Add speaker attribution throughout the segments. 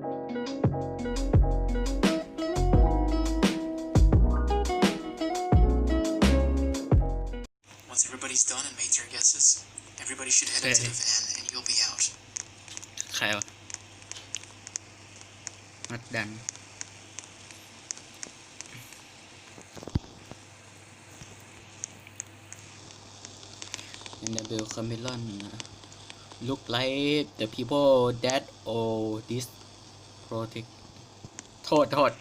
Speaker 1: Once everybody's done and made their guesses, everybody should head into the van and you'll be out.
Speaker 2: ใครวะมัดดัน NW Camelon look like the people that all this โรติกโทษโทษ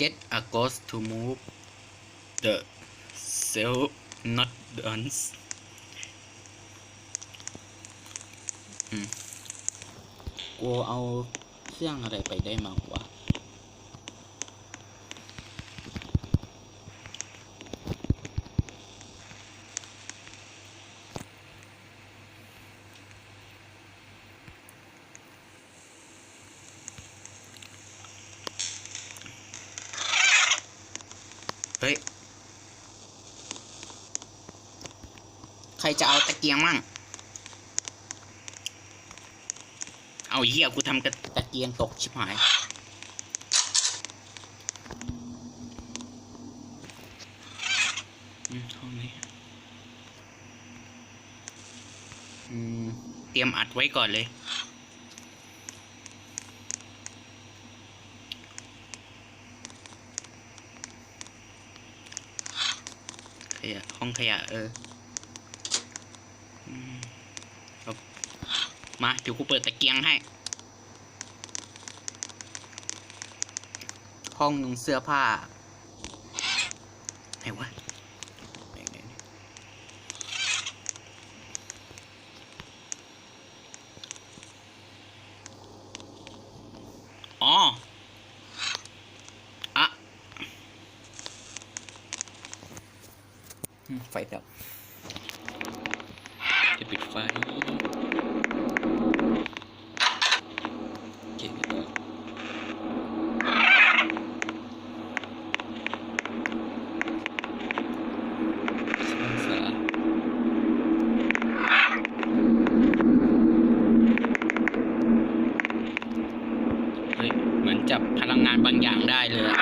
Speaker 2: get a ghost to move the cell not dance กูเอาเครื่องอะไรไปได้มากว่า ครจะเอาตะเกียงมั่ง เอาเหี้ยกูทำกระตะเกียงตกชิบหายอืมห้องนี้อืมเตรียมอัดไว้ก่อนเลยขยะห้องขยะเออมเอา มาเดี๋ยวกูเปิดตะเกียงให้ ห้องนุ่งเสื้อผ้าไหนวะไหนไหนไหนอ๋ออะอืมไฟดับจะปิดไฟโอเคเออองศาเฮ้ย เหมือนจับพลังงานบางอย่างได้เลยอะ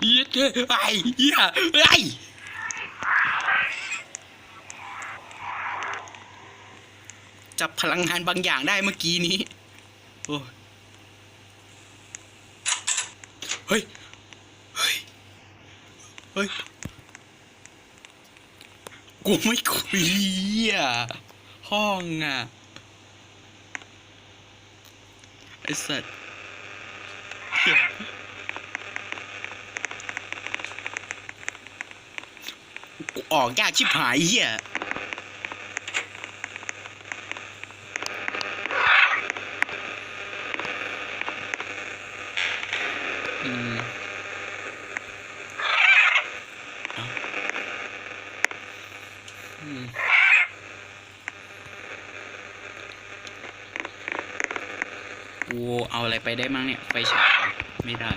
Speaker 2: เหี้ย เอ้ยไอ้เหี้ยไอ้จับพลังงานบางอย่างได้เมื่อกี้นี้ โอ้ยเฮ้ย เฮ้ย เฮ้ย กูไม่คุยอะ ห้องอะ ไอ้สัตว์เหี้ยกู ออกยากชิบหายเหี้ยอือ้าอืมกูเอาอะไรไปได้มั้งเนี่ยไฟฉายไม่ได้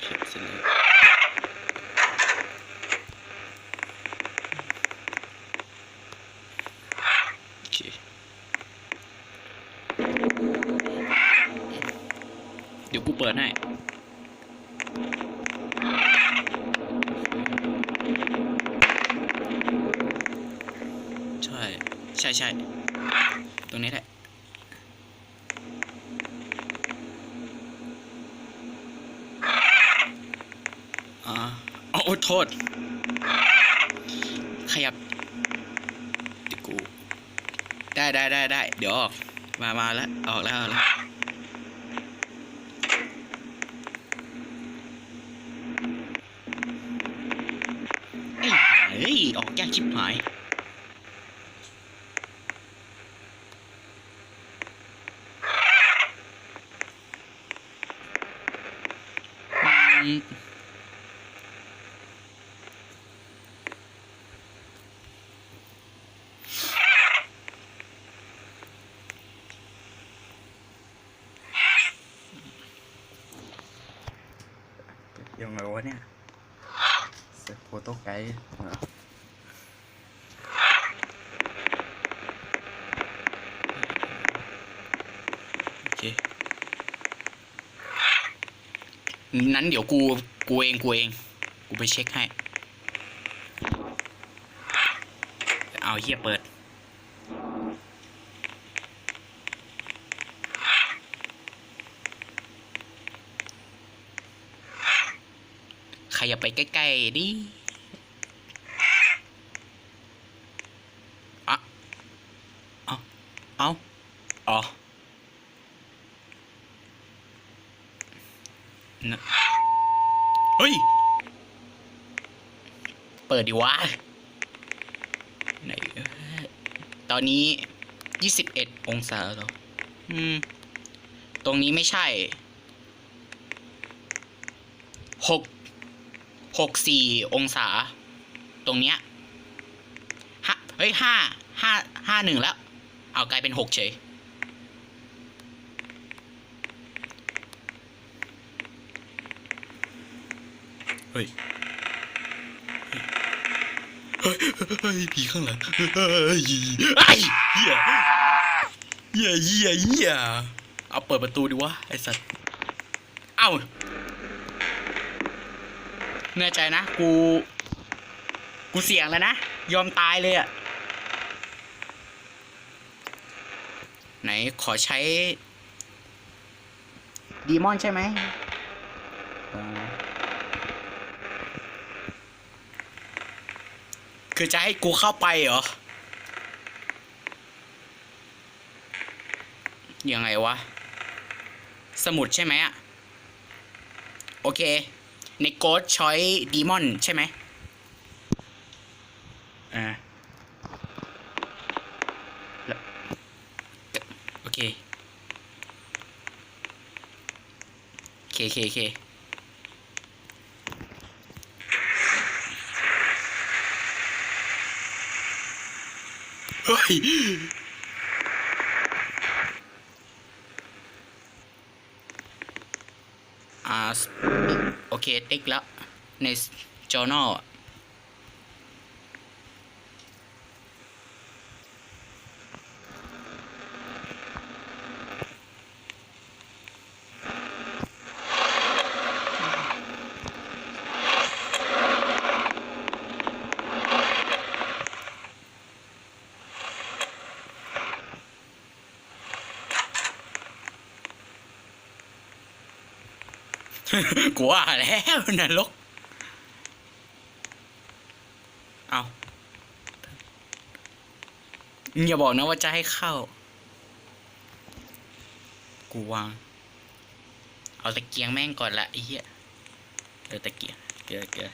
Speaker 2: เก็บเสร็จแล้วโอเค เดี๋ยวกูเปิดให้ใช่ใช่ใช่ตรงนี้แหละอ่าอ๋อโอ้โทษ ขยับเดี๋ยวกู ได้ได้ได้ได้เดี๋ยวออก มามาแล้วออกแล้วออกแล้ว ไอ้เฮ้ย ออกยากชิบหาย ยังไงวะเนี่ยเซตโฟโต้ไกด์เหรอ นั้นเดี๋ยวกูกูเองกูเอง กูไปเช็คให้ เอาเฮียเปิด ใครอย่าไปใกล้ ๆ ดิ อะเอาเอาอ๋อนะเฮ้ย เปิดดิวะไหนตอนนี้ยี่สิบเอ็ดองศาแล้วอืม ตรงนี้ไม่ใช่หกหกสี่องศา ตรงเนี้ยห้าเฮ้ยห้าห้าห้าหนึ่งแล้ว เอากลายเป็นหกเฉยเฮ้ย ฮ้ยเฮ้ยผีข้างหลังเฮ้ยไอ้เหี้ยเหี้ยเหี้ยเหี้ยเอาเปิดประตูดิวะไอ้สัตว์เอ้าแน่ใจนะ กู กูเสี่ยงแล้วนะ ยอมตายเลยอะไหนขอใช้ ดีมอนใช่ไหมอ่า คือจะให้กูเข้าไปเหรอ ยังไงวะ สมุดใช่ไหมอะโอเค ในโกดช้อยดีมอนใช่ไหมอ่าโอเคเคเคเคเฮ้ อ่าโอเค ติ๊กแล้ว ใน journal อะ กูว่าแล้วนรก เอาอย่าบอกนะว่าจะให้เข้า กูวาง เอาตะเกียงแม่งก่อนละไอ้เหี้ยเออตะเกียงเกลือเกลือ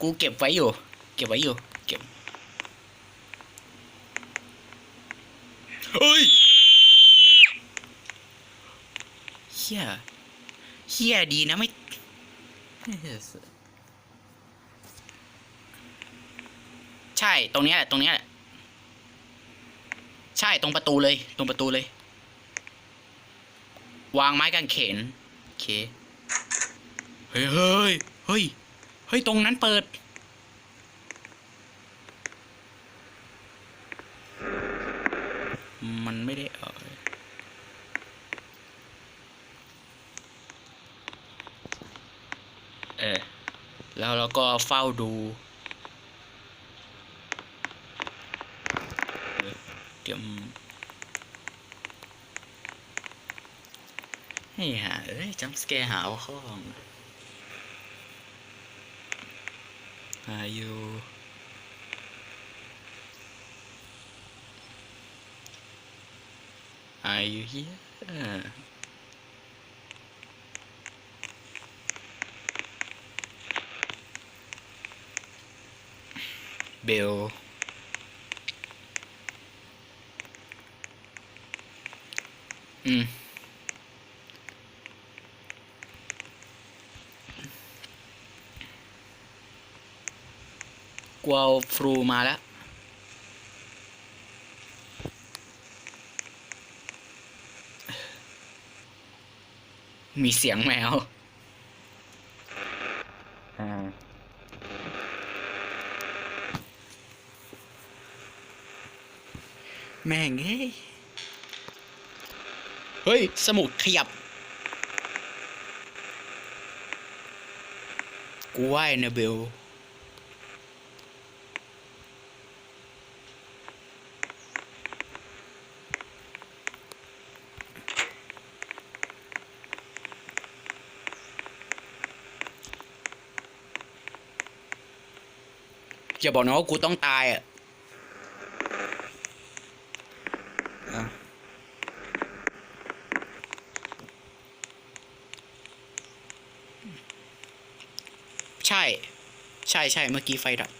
Speaker 2: กูเก็บไว้อยู่ เก็บไว้อยู่ เก็บ เฮ้ยเฮียเฮียดีนะไม่ใช่ตรงเนี้ยแหละตรงเนี้ยแหละใช่ตรงประตูเลย ตรงประตูเลย วางไม้กางเขนโอเคเฮ้ยเฮ้ยเฮ้ยเฮ้ยตรงนั้นเปิด มันไม่ได้เออเออแล้วเราก็เฝ้าดูเออเดี๋ยวให้หาเอ้ยจัมสแกร์หาเอาข้องหาอยู่ Are you here? Bill. Mm. กวาว มาแล้วมีเสียงแมว อ่า แม่งเฮ้ย เฮ้ย สมุดขยับ กูไหวนะเบล อย่าบอกนะว่ากูต้องตายอะใช่ ใช่ใช่เมื่อกี้ไฟดับ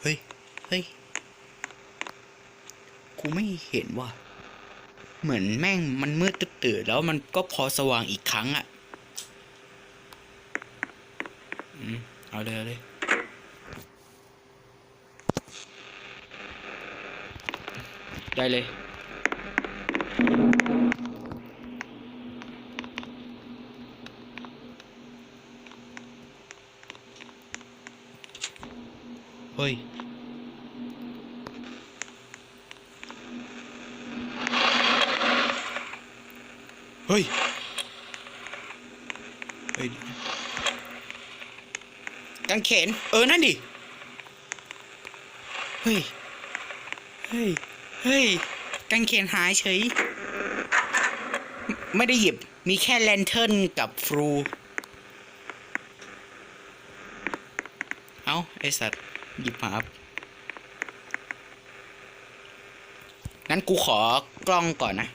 Speaker 2: เฮ้ย เฮ้ย กูไม่เห็นว่ะเหมือนแม่งมันมืดตื่นแล้วมันก็พอสว่างอีกครั้งอะ มเอาเลยเอาเลย ได้เลย เฮ้ย เฮ้ย เฮ้ย กางเขน เออ นั่นดิ เฮ้ย เฮ้ย เฮ้ย กางเขนหายเฉย ไม่ได้หยิบ มีแค่แลนเทิร์นกับฟรู เอาไอสัตว์ หยิบมาครับงั้นกูขอกล้องก่อนนะ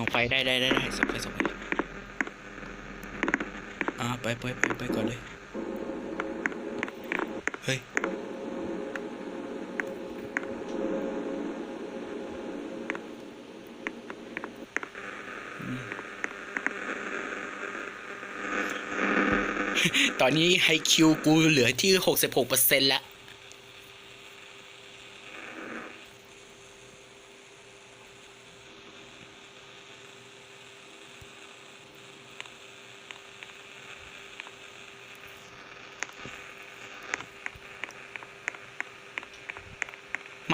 Speaker 2: ส่องไฟได้ได้ได้ได้ส่องไฟส่องไฟอ่าไปไปไปไปก่อนเลย เฮ้ย ตอนนี้ไฮคิวกูเหลือที่ 66%แล้ว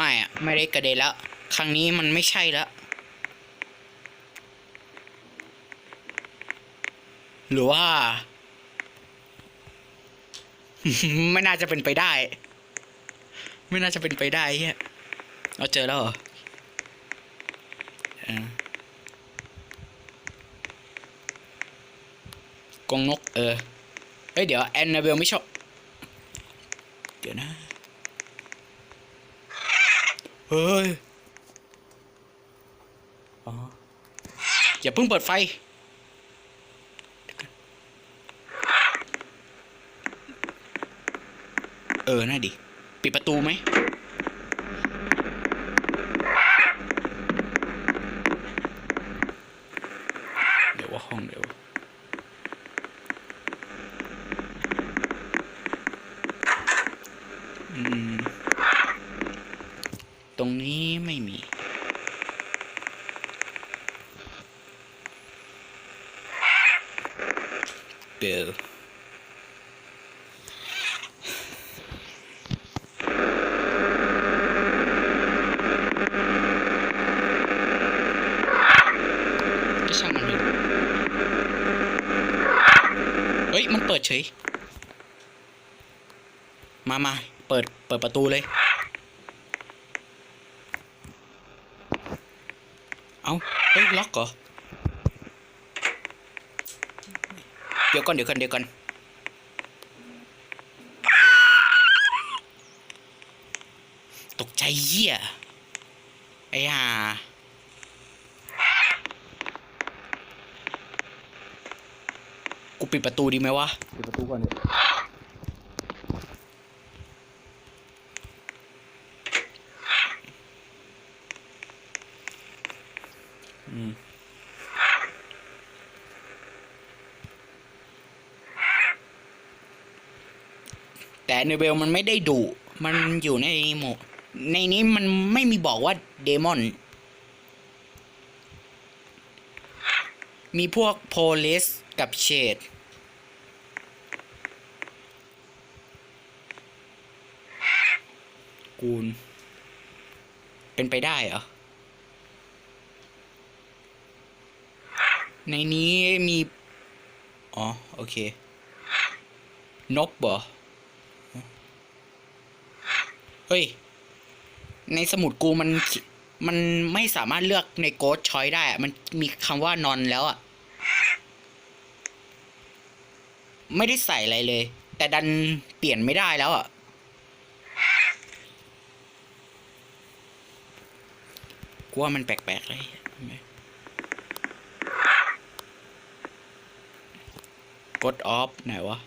Speaker 2: ไม่อะไม่ได้กระเด็นแล้ว ครั้งนี้มันไม่ใช่แล้วหรือว่า ไม่น่าจะเป็นไปได้ ไม่น่าจะเป็นไปได้เฮียเราเจอแล้วเหรอเออกงนกเออเฮ้ยเดี๋ยวแอนนาเบลไม่ชอบ เดี๋ยวนะ เฮ้ยอ๋ออย่าเพิ่งเปิดไฟ เออ น่าดิปิดประตูไหม เดี๋ยวว่าห้องเดี๋ยว อืม ตรงนี้ไม่มี เดี๋ยว ก็ช่างมันเลยเฮ้ ยมันเปิดเฉย มามาเปิด เปิดประตูเลย เอาเฮ้ย ล็อกเหรอ เดี๋ยวก่อน เดี๋ยวก่อน เดี๋ยวก่อน ตกใจเหี้ย ไอ้ห่า ปิดประตูดีไหมวะ ปิดประตูก่อนเถอะอืมแต่เนเบลมันไม่ได้ดุมันอยู่ในโหมดในนี้มันไม่มีบอกว่าเดมอน มีพวกโพลิสกับเชด กูนเป็นไปได้เหรอ ในนี้มี อ๋อ โอเคนบเหรอ เฮ้ย ในสมุดกูมัน มันไม่สามารถเลือกในโกดชอยได้อะมันมีคำว่านอนแล้วอะไม่ได้ใส่อะไรเลย แต่ดันเปลี่ยนไม่ได้แล้วอะ กูว่ามันแปลกๆเลยกดออฟไหนวะ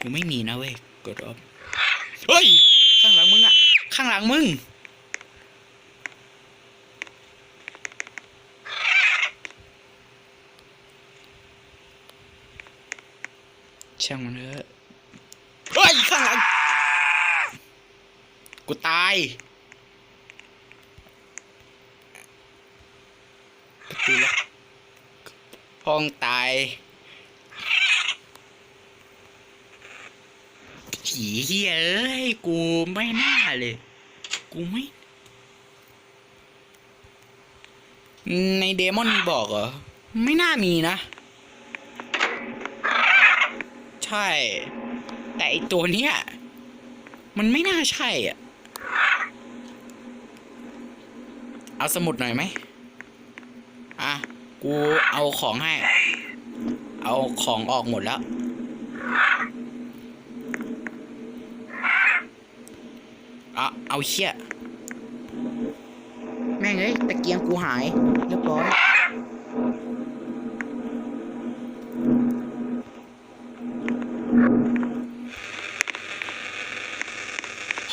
Speaker 2: กูไม่มีนะเว้ย กดออฟ เฮ้ย ข้างหลังมึงอะข้างหลังมึง ช่างมันเถอะ เฮ้ย ข้างหลัง กูตาย ดูล็อกห้องตายผีเฮียเอ้ยกูไม่น่าเลย กูไม่ ในเดมอนบอกเหรอ ไม่น่ามีนะ ใช่ แต่ไอตัวเนี้ย มันไม่น่าใช่อะ เอาสมุดหน่อยไหม กูเอาของให้ เอาของออกหมดแล้วอะเอาเชี่ยแม่งเอ้ยตะเกียงกูหาย เรียบร้อย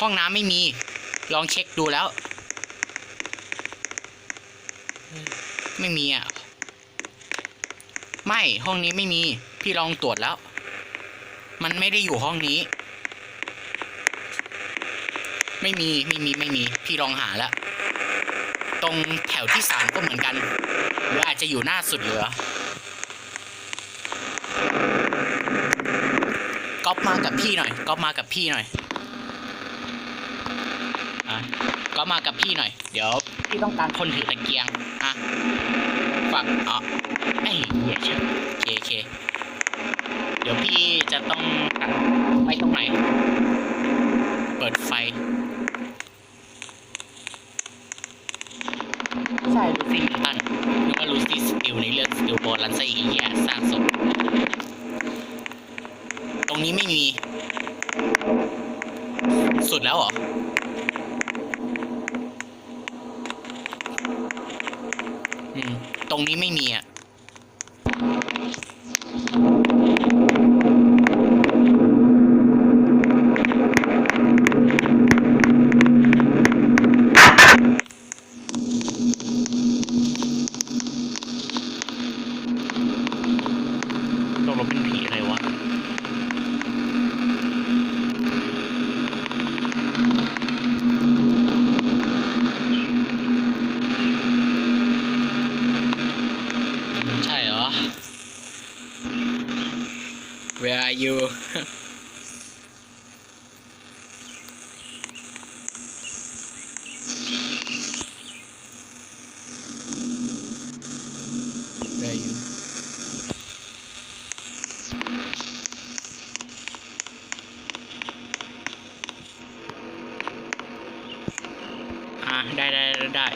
Speaker 2: ห้องน้ำไม่มี ลองเช็คดูแล้ว ไม่มีอะ ไม่ห้องนี้ไม่มี พี่ลองตรวจแล้ว มันไม่ได้อยู่ห้องนี้ ไม่มีไม่มีไม่มี พี่ลองหาแล้ว ตรงแถวที่สามก็เหมือนกัน หรืออาจจะอยู่หน้าสุดเหลือก๊อปมากับพี่หน่อยก๊อปมากับพี่หน่อยอะก๊อปมากับพี่หน่อย เดี๋ยว พี่ต้องการคนถือตะเกียง อะ ฝักอ๋อไอ้เหี้ยเชื่อโอเคโอเค เดี๋ยวพี่จะต้องไปตรงไหน เปิดไฟ ใช่ลูซี่ตันนึกว่าลูซี่สติลในเรื่องสติลโบลันซอีเหี้ยสร้างศพตรงนี้ไม่มี สุดแล้วเหรอ รงนี้ไม่มีอะ Where are you เ Where are you อะได้ได้ได้ได้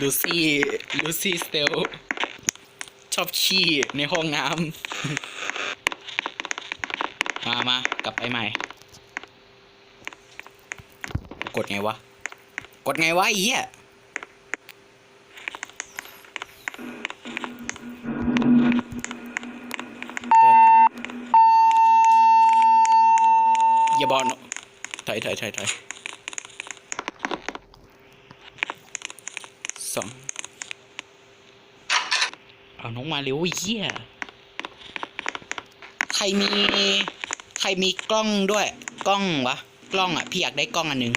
Speaker 2: ลูซี่ ลูซี่สเตล ชอบขี้ในห้องน้ำ มามากลับไปใหม่ กดไงวะ กดไงวะไอ้เหี้ยอย่าบอลถอยถอยถอยถอยสองเอาน้อ งมาเร็วไอ้เหี้ยใครมีใครมีกล้องด้วย กล้องวะ กล้องอะ พี่อยากได้กล้องอันหนึ่ง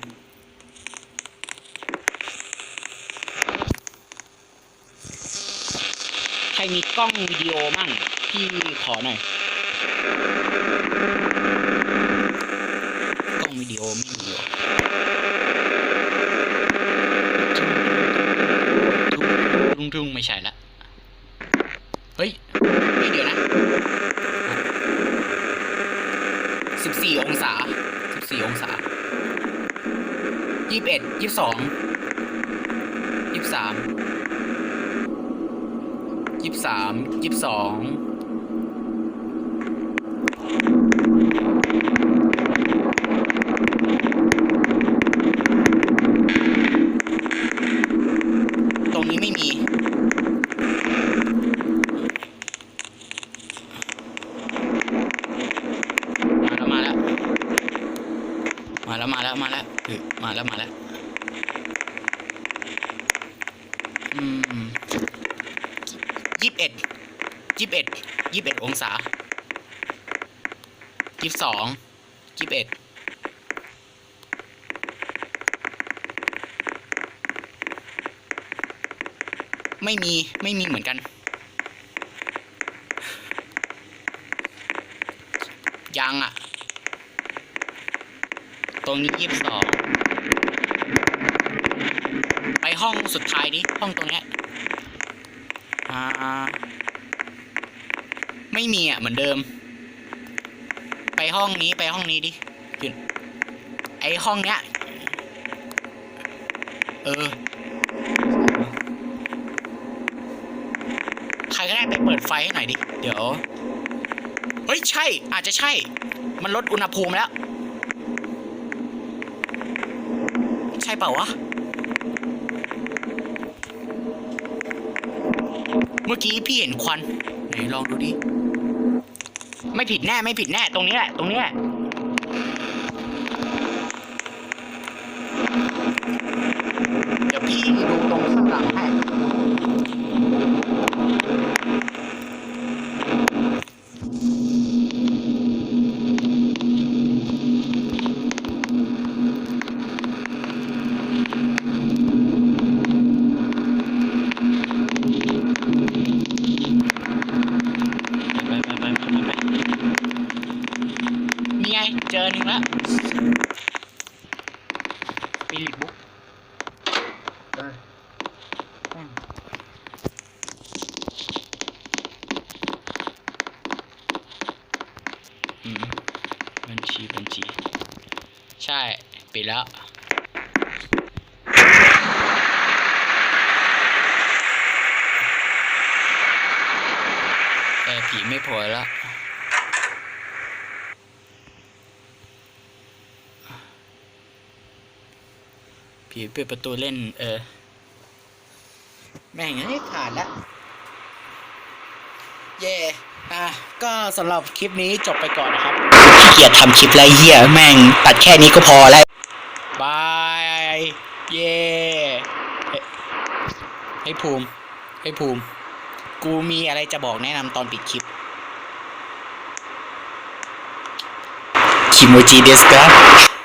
Speaker 2: ใครมีกล้องวิดีโอมั่ง พี่ขอหน่อย กล้องวิดีโอไม่มีหรอทุ่งทุ่งไม่ใช่ละ เฮ้ยเฮ้ยเดี๋ยวนะสิบสี่องศาสิบสี่องศา ยี่สิบเอ็ดยี่สิบสองยี่สิบสามยี่สิบสามยี่สิบสองตรงนี้ไม่มี มาแล้ว มาแล้ว มาแล้ว มาแล้ว มาแล้วเออ มาแล้วมาแล้ว อืมยี่สิบเอ็ดยี่สิบเอ็ดยี่สิบเอ็ดองศายี่สิบสองยี่สิบเอ็ดไม่มีไม่มีเหมือนกันยังอะ ตรงนี้ยี่สิบสอง ไปห้องสุดท้ายดิห้องตรงเนี้ยอ่าไม่มีอะเหมือนเดิม ไปห้องนี้ไปห้องนี้ดิขึ้นไอห้องเนี้ยเออใครก็ได้ไปเปิดไฟให้หน่อยดิ เดี๋ยว เฮ้ย ใช่ อาจจะใช่ มันลดอุณหภูมิแล้ว ใช่เปล่าวะ เมื่อกี้พี่เห็นควัน ไหนลองดูดิ ไม่ผิดแน่ ไม่ผิดแน่ ตรงนี้แหละ ตรงนี้แหละ เดี๋ยวพี่ดูตรงข้างหลังให้ ไปไปไปไปไปไปนี่ไง เจอหนึ่งแล้วปิลิตบุ๊กอืมบัญชีบัญชี ใช่ ปิดแล้ว แต่ผีไม่โผล่แล้วผีเปิดประตูเล่น เออ แม่งให้ขาดละเย่อะ ก็สำหรับคลิปนี้จบไปก่อนนะครับขี้เกียจทำคลิปไรเหี้ยแม่ง ตัดแค่นี้ก็พอแล้วบาย เย่ให้ภูมิ ให้ภูมิ กูมีอะไรจะบอกแนะนำตอนปิดคลิป คิโมจิเดสกะ